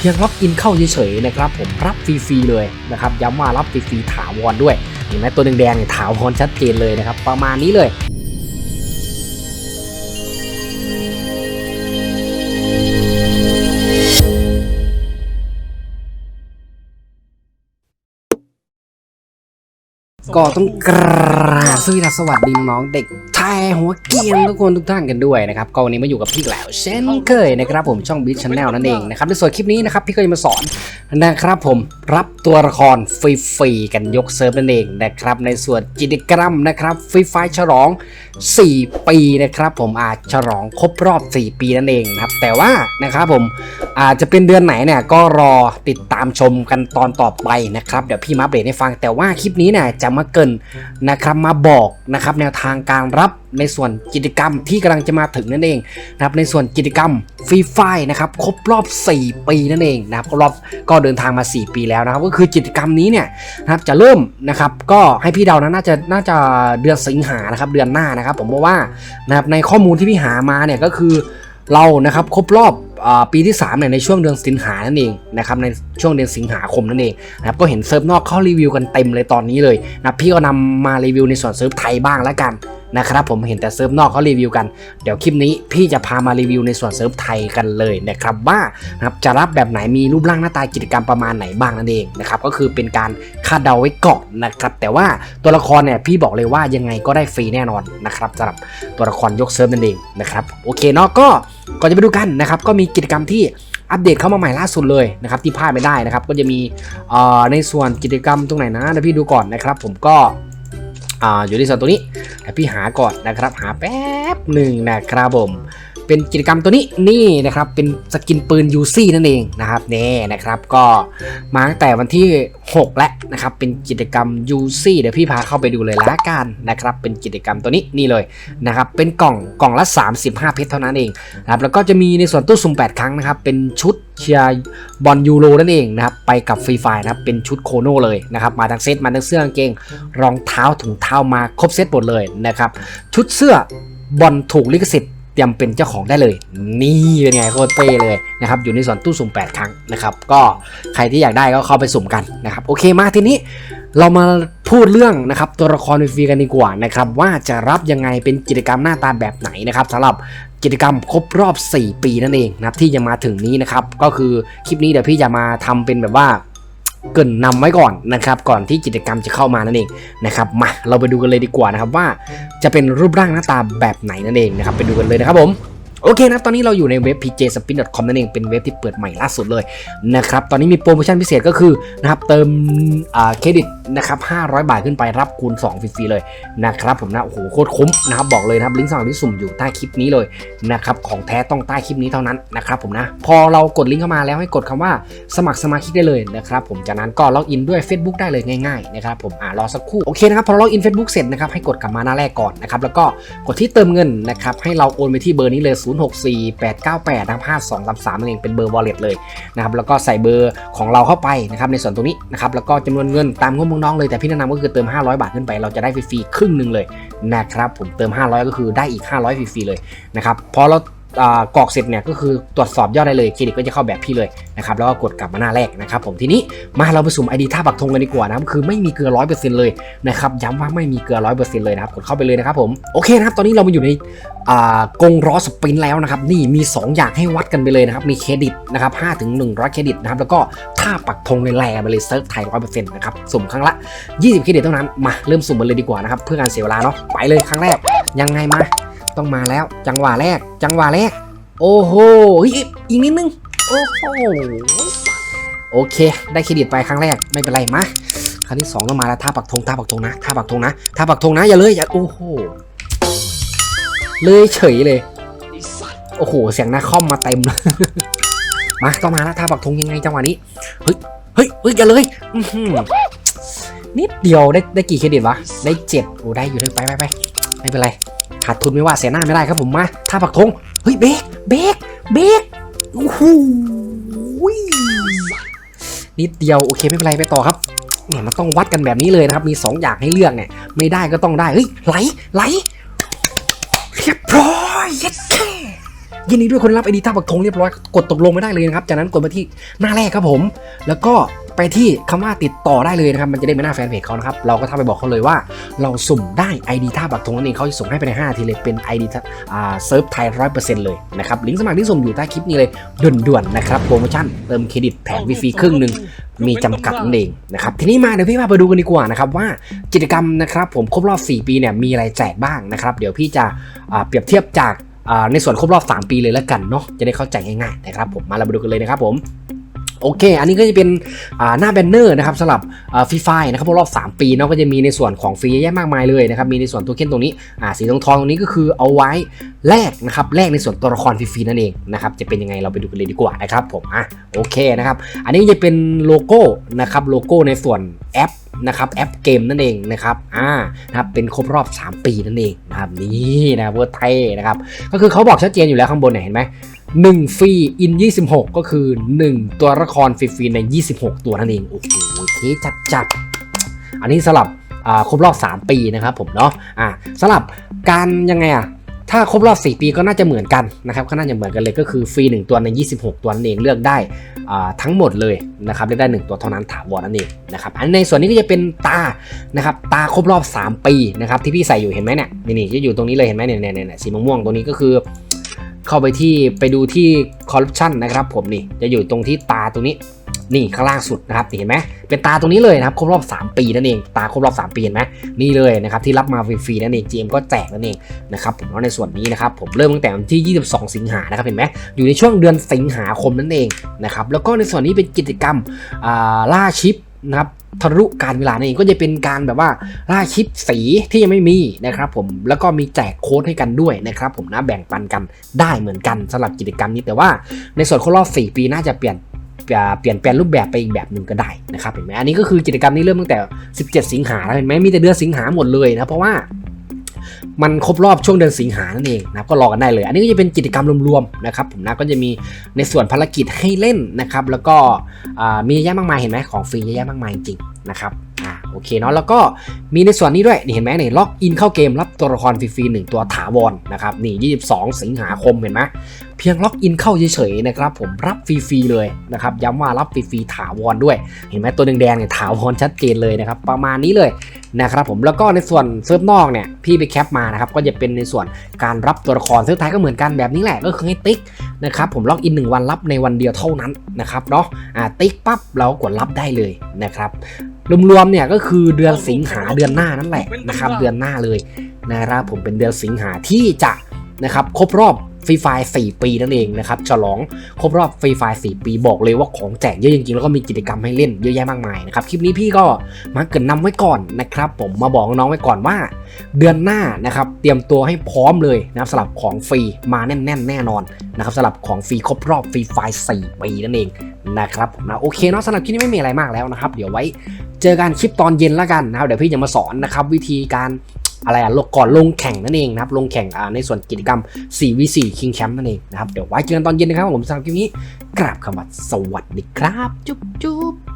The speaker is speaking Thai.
เพียงล็อกอินเข้าเฉยๆนะครับผมรับฟรีๆเลยนะครับย้ำว่ารับฟรีๆถาวรด้วยเห็นไหมตัวแดงๆเนี่ยถาวรชัดเจนเลยนะครับ ประมาณนี้เลยก็ต้องกราบสวัสดีสวัสดีน้องเด็ก ไทยหัวเกียนทุกคนทุกท่านกันด้วยนะครับก็วันนี้มาอยู่กับพี่แล้ว เช่นเคยนะครับผมช่องบิ๊ชแนลนั่นเองนะครับในส่วนคลิปนี้นะครับพี่ก็จะมาสอนนะครับผมรับตัวละครฟรีๆกันยกเซิร์ฟนั่นเองนะครับในส่วนกิจกรรมนะครับฟรีไฟฉลอง 4 ปีนะครับผมอาจฉลองครบรอบ 4 ปีนั่นเองนะครับแต่ว่านะครับผมอาจจะเป็นเดือนไหนเนี่ยก็รอติดตามชมกันตอนต่อไปนะครับเดี๋ยวพี่มาอัปเดให้ฟังแต่ว่าคลิปนี้เนี่ยจะมาเกินนะครับมาบอกนะครับแนวทางการรับในส่วนกิจกรรมที่กำลังจะมาถึงนั่นเองนะครับในส่วนกิจกรรมฟรีไฟนะครับครบรอบ 4 ปีนั่นเองนะครับครบรอบก็เดินทางมา 4 ปีแล้วนะครับก็คือกิจกรรมนี้เนี่ยนะครับจะเริ่มนะครับก็ให้พี่เดานะน่าจะน่าจะเดือนสิงหานะครับเดือนหน้านะครับ ผมเพราะว่านะครับในข้อมูลที่พี่หามาเนี่ยก็คือเรานะครับครบรอบปีที่3เนี่ยในช่วงเดือนสิงหานั่นเองนะครับในช่วงเดือนสิงหาคมนั่นเองนะครับก็เห็นเซิร์ฟนอกเขารีวิวกันเต็มเลยตอนนี้เลยนะพี่ก็นำมารีวิวในส่วนเซิร์ฟไทยบ้างแล้วกัน นะครับผมเห็นแต่เซิร์ฟนอกเขารีวิวกัน เดี๋ยวคลิปนี้พี่จะพามารีวิวในส่วนเซิร์ฟไทยกันเลยนะครับว่านะครับจะรับแบบไหนมีรูปร่างหน้าตากิจกรรมประมาณไหนบ้างนั่นเองนะครับก็คือเป็นการคาดเดาไว้ก่อนนะครับแต่ว่าตัวละครเนี่ยพี่บอกเลยว่ายังไงก็ได้ฟรีแน่นอนนะครับสำหรับตัวละครยกเซิร์ฟนั่นเองนะครับโอเคเนาะก็ก่อนจะไปดูกันนะครับก็มีกิจกรรมที่อัปเดตเข้ามาใหม่ล่าสุดเลยนะครับที่พลาดไม่ได้นะครับก็จะมีเอ่อในส่วนกิจกรรมตรงไหนนะเดี๋ยวพี่ดูก่อนนะครับผมก็ อ่าอยู่ที่ส่วนตัวนี้แต่พี่หาก่อนนะครับหาแป๊บหนึ่งนะครับผม เป็นกิจกรรมตัวนี้นี่นะครับเป็นสกินปืนยูซี่นั่นเองนะครับนี่นะครับก็มาตั้งแต่วันที่ 6 แล้วนะครับเป็นกิจกรรมยูซี่เดี๋ยวพี่พาเข้าไปดูเลยละกันนะครับเป็นกิจกรรมตัวนี้นี่เลยนะครับเป็นกล่องกล่องละ 35 เพชรเท่านั้นเองนะครับแล้วก็จะมีในส่วนตู้สุ่ม 8 ครั้งนะครับเป็นชุดเชียร์บอลยูโรนั่นเองนะครับไปกับฟรีไฟนะครับเป็นชุดโคโน่เลยนะครับมาทั้งเซตมาทั้งเสื้อกางเกงรองเท้าถุงเท้ามาครบเซตหมดเลยนะครับชุดเสื้อบอลถูกลิขสิทธิ์ ตรียมเป็นเจ้าของได้เลย นี่เป็นไงโคตรเป้เลยนะครับอยู่ในส่วนตู้สุ่ม 8 ครั้งนะครับก็ใครที่อยากได้ก็เข้าไปสุ่มกันนะครับโอเคมาทีนี้เรามาพูดเรื่องนะครับตัวละครฟรีกันดีกว่านะครับว่าจะรับยังไงเป็นกิจกรรมหน้าตาแบบไหนนะครับสำหรับกิจกรรมครบรอบ 4 ปีนั่นเองนะครับที่จะมาถึงนี้นะครับก็คือคลิปนี้เดี๋ยวพี่จะมาทำเป็นแบบว่า เกินนำไว้ก่อนนะครับ ก่อนที่กิจกรรมจะเข้ามานั่นเองนะครับมาเราไปดูกันเลยดีกว่านะครับว่าจะเป็นรูปร่างหน้าตาแบบไหนนั่นเองนะครับไปดูกันเลยนะครับผมโอเคนะครับตอนนี้เราอยู่ในเว็บ pjspin.com นั่นเอง เป็นเว็บที่เปิดใหม่ล่าสุดเลยนะครับ ตอนนี้มีโปรโมชั่นพิเศษก็คือนะครับเติมเครดิต นะครับ500 บาทขึ้นไปรับคูณ2ฟรีๆเลยนะครับผมนะโอ้โหโคตรคุ้มนะครับบอกเลยนะครับลิงก์สมัครที่สุ่มอยู่ใต้คลิปนี้เลยนะครับของแท้ต้องใต้คลิปนี้เท่านั้นนะครับผมนะพอเรากดลิงก์เข้ามาแล้วให้กดคำว่าสมัครสมาชิกได้เลยนะครับผมจากนั้นก็ล็อกอินด้วย Facebook ได้เลยง่ายๆนะครับผมอ่ารอสักครู่โอเคนะครับพอล็อกอิน Facebook เสร็จนะครับให้กดกลับมาหน้าแรกก่อนนะครับแล้วก็กดที่เติมเงินนะครับให้เราโอนไปที่เบอร์นี้เลย 064898นะครับ5233นั่นเองเป็นเบอร์ wallet เลยนะครับแล้วก็ใส่เบอร์ของเราเข้าไปนะครับในส่วนตรงนี้นะครับแล้วก็จำนวนเงินตามงบน้องๆเลยแต่พี่แนะนำก็คือเติม 500 บาทขึ้นไปเราจะได้ฟรีๆครึ่งหนึ่งเลยนะครับผมเติม 500 ก็คือได้อีก 500ฟรีๆเลยนะครับพอเราอ่า กรอกเสร็จเนี่ยก็คือตรวจสอบยอดได้เลยเครดิตก็จะเข้าแบบพี่เลยนะครับแล้วก็กดกลับมาหน้าแรกนะครับผมทีนี้มาเราไปสุ่ม ID ท่าปักธงกันดีกว่านะครับคือไม่มีเกลือร้อยเปอร์เซ็นต์เลยนะครับย้ำว่าไม่มีเกลือร้อยเปอร์เซ็นต์เลยนะครับกดเข้าไปเลยนะครับผมโอเคนะครับตอนนี้เรามาอยู่ในกงล้อสปรินท์แล้วนะครับนี่มี 2 อย่างให้วัดกันไปเลยนะครับมีเครดิตนะครับ5ถึง100เครดิตนะครับแล้วก็ท่าปักธงในแลไปเลยเซิร์ฟไทยร้อยเปอร์เซ็นต์นะครับสุ่มครั้งละ 20เครดิตเท่านั้นมาเริ่มสุ่มกันเลยดีกว่านะครับเพื่อการเสียเวลาเนาะไปเลยครั้งแรกยังไงมา ต้องมาแล้ว จังหวะแรก จังหวะแรก โอ้โหอีกนิดนึง โอ้โหโอเค ได้เครดิตไปครั้งแรกไม่เป็นไรมาครั้งที่สองต้องมาแล้วท่าปักธงท่าปักธงนะท่าปักธงนะท่าปักธงนะอย่าเลยอย่าโอ้โหเลยเฉยเลยโอ้โหเสียงหน้าคอมมาเต็มมาต้องมาแล้วท่าปักธงยังไงจังหวะนี้เฮ้ยเฮ้ยเฮ้ยอย่าเลยนิดเดียวได้ได้กี่เครดิตวะได้เจ็ดโอ้ได้อยู่เลยไปไปไปไม่เป็นไร ขาดทุนไม่ว่าเสียหน้าไม่ได้ครับผมมาท่าปักธงเฮ้ยเบรกเบรกเบรกโอ้โหนิดเดียวโอเคไม่เป็นไรไปต่อครับเนี่ยมันต้องวัดกันแบบนี้เลยนะครับ มี 2 อย่างให้เลือกเนี่ย ไม่ได้ก็ต้องได้ เฮ้ยไหลไหลเรียบร้อยเยินดีด้วยคนรับไอดีท่าปักธงเรียบร้อยกดตกลงไม่ได้เลยนะครับ จากนั้นกดมาที่หน้าแรกครับผม แล้วก็ไปที่คำว่าติดต่อได้เลยนะครับ มันจะได้เป็นหน้าแฟนเพจเขานะครับ เราก็ทำไปบอกเขาเลยว่า เราสุ่มได้ ID ท่าปักธงนั่นเองเขาส่งให้ไปใน5นาทีเลยเป็น ID ท่าอ่าเซิร์ฟไทยร้อยเปอร์เซ็นต์เลยนะครับลิงก์สมัครที่สุ่มอยู่ใต้คลิปนี้เลยด่วนๆนะครับโปรโมชั่นเติมเครดิตแถมฟรีครึ่งหนึ่งมีจำกัดนั่นเองนะครับทีนี้มาเดี๋ยวพี่พาไปดูกันดีกว่านะครับว่ากิจกรรมนะครับผมครบรอบ 4 ปีเนี่ยมีอะไรแจกบ้างนะครับเดี๋ยวพี่จะเปรียบเทียบจาก ในส่วนครบรอบ 3 ปีเลยแล้วกันเนาะจะได้เข้าใจง่ายๆนะครับผมมาเรามาดูกันเลยนะครับผมโอเค อันนี้ก็จะเป็นหน้าแบนเนอร์นะครับสำหรับฟรีไฟนะครับรบรอบ 3 ปีเนาะก็จะมีในส่วนของฟรีแยะมากมายเลยนะครับ มีในส่วนตัวเคนตรงนี้สีทองทองตรงนี้ก็คือเอาไว้แลกนะครับแลกในส่วนตัวละครฟรีๆนั่นเองนะครับจะเป็นยังไงเราไปดูกันเลยดีกว่านะครับผมอะโอเคนะครับ อันนี้จะเป็นโลโก้นะครับโลโก้ในส่วนแอป นะครับแอปเกมนั่นเองนะครับอ่านะครับเป็นครบรอบ 3 ปีนั่นเองนะครับนี่นะเวอร์ไทยนะครับก็คือเขาบอกชัดเจนอยู่แล้วข้างบนเนี่ยเห็นไหม1ฟรีอิน 26 ก็คือ 1 ตัวละครฟรีๆใน 26 ตัวนั่นเองโอ้โหเท่จัดจัดๆอันนี้สลับอ่าครบรอบ 3 ปีนะครับผมเนาะอ่าสลับการยังไงอะ ถ้าครบรอบ 4 ปีก็น่าจะเหมือนกันนะครับก็น่าจะเหมือนกันเลยก็คือฟรี 1 ตัวใน 26 ตัวนั่นเองเลือกได้ทั้งหมดเลยนะครับเลือกได้ 1 ตัวเท่านั้นถาวรนั่นเองนะครับอันในส่วนนี้ก็จะเป็นตานะครับตาครบรอบ 3 ปีนะครับที่พี่ใส่อยู่เห็นไหมเนี่ยนี่จะอยู่ตรงนี้เลยเห็นไหมเนี่ยเนี่ยเนี่ยสีม่วงๆตรงนี้ก็คือ เข้าไปที่ไปดูที่คอร์รัปชันนะครับผมนี่จะอยู่ตรงที่ตาตรงนี้ นี่ข้างล่างสุดนะครับเห็นไหมเป็นตาตรงนี้เลยนะครับครบรอบ 3 ปีนั่นเองตาครบรอบ 3 ปีเห็นไหมนี่เลยนะครับที่รับมาฟรีๆนั่นเอง GM ก็แจกนั่นเองนะครับผมในส่วนนี้นะครับผมเริ่มตั้งแต่วันที่ 22 สิงหานะครับเห็นไหมอยู่ในช่วงเดือนสิงหาคมนั่นเองนะครับแล้วก็ในส่วนนี้เป็นกิจกรรมอ่าล่าชิปนะครับทะลุการเวลานั่นเองก็จะเป็นการแบบว่าล่าชิปสีที่ยังไม่มีนะครับผมแล้วก็มีแจกโค้ดให้กันด้วยนะครับผมนะแบ่งปันกันได้เหมือนกันสำหรับกิจกรรมนี้แต่ว่าในส่วนครบรอบ 4 ปีน่าจะเปลี่ยน เปลี่ยนแปลงรูปแบบไปอีกแบบหนึ่งก็ได้นะครับเห็นไหมอันนี้ก็คือกิจกรรมนี้เริ่มตั้งแต่ 17 สิงหาเห็นไหมมีแต่เดือนสิงหาหมดเลยนะเพราะว่ามันครบรอบช่วงเดือนสิงหานั่นเองนะครับก็รอกันได้เลย อันนี้ก็จะเป็นกิจกรรมรวมๆนะครับผมนะก็จะมีในส่วนภารกิจให้เล่นนะครับแล้วก็มีเยอะแยะมากมายเห็นไหมของฟรีเยอะแยะมากมายจริงนะครับ อ่าโอเคเนาะแล้วก็มีในส่วนนี้ด้วยนี่เห็นไหมนี่ล็อกอินเข้าเกมรับตัวละครฟรีๆหนึ่งตัวถาวรนะครับนี่22 สิงหาคมเห็นไหมเพียงล็อกอินเข้าเฉยๆนะครับผมรับฟรีๆเลยนะครับย้ำว่ารับฟรีๆถาวรด้วย เห็นไหมตัวแดงๆเนี่ยถาวรชัดเจนเลยนะครับประมาณนี้เลยนะครับผมแล้วก็ในส่วนเซิร์ฟนอกเนี่ยพี่ไปแคปมานะครับก็จะเป็นในส่วนการรับตัวละครเซิร์ฟไทยก็เหมือนกันแบบนี้แหละก็คือให้ติ๊กนะครับผมล็อกอินหนึ่งวันรับในวันเดียวเท่านั้นนะครับเนาะอ่าติ๊กปั๊บเราก็กดรับได้เลยนะครับ รวมๆเนี่ยก็คือเดือนสิงหาเดือนหน้านั่นแหละนะครับ เดือนหน้าเลยนะครับผมเป็นเดือนสิงหาที่จะนะครับครบรอบ ฟรีไฟล์4ปีนั่นเองนะครับฉลองครบรอบฟรีไฟล์4ปีบอกเลยว่าของแจกเยอะจริงๆ แล้วก็มีกิจกรรมให้เล่นเยอะแยะมากมายนะครับคลิปนี้พี่ก็มาเกรินนำไว้ก่อนนะครับผมมาบอกน้องไว้ก่อนว่า เดือนหน้านะครับเตรียมตัวให้พร้อมเลยนะครับสำหรับของฟรีมาแน่นๆแน่นอนนะครับสำหรับของฟรีครบรอบฟรีไฟล์4ปีนั่นเองนะครับผมนะโอเคเนาะสำหรับคลิปนี้ไม่มีอะไรมากแล้วนะครับ เดี๋ยวไว้เจอกันคลิปตอนเย็นแล้วกันนะครับเดี๋ยวพี่จะมาสอนนะครับวิธีการ อะไรอะลงก่อนลงแข่งนั่นเองนะครับลงแข่งอ่าในส่วนกิจกรรม 4v4 คิงแชมป์นั่นเองนะครับเดี๋ยวไว้เจอกันตอนเย็นนะครับผมสำหรับคลิปนี้กราบคำว่าสวัสดีครับ จุ๊บจุ๊บ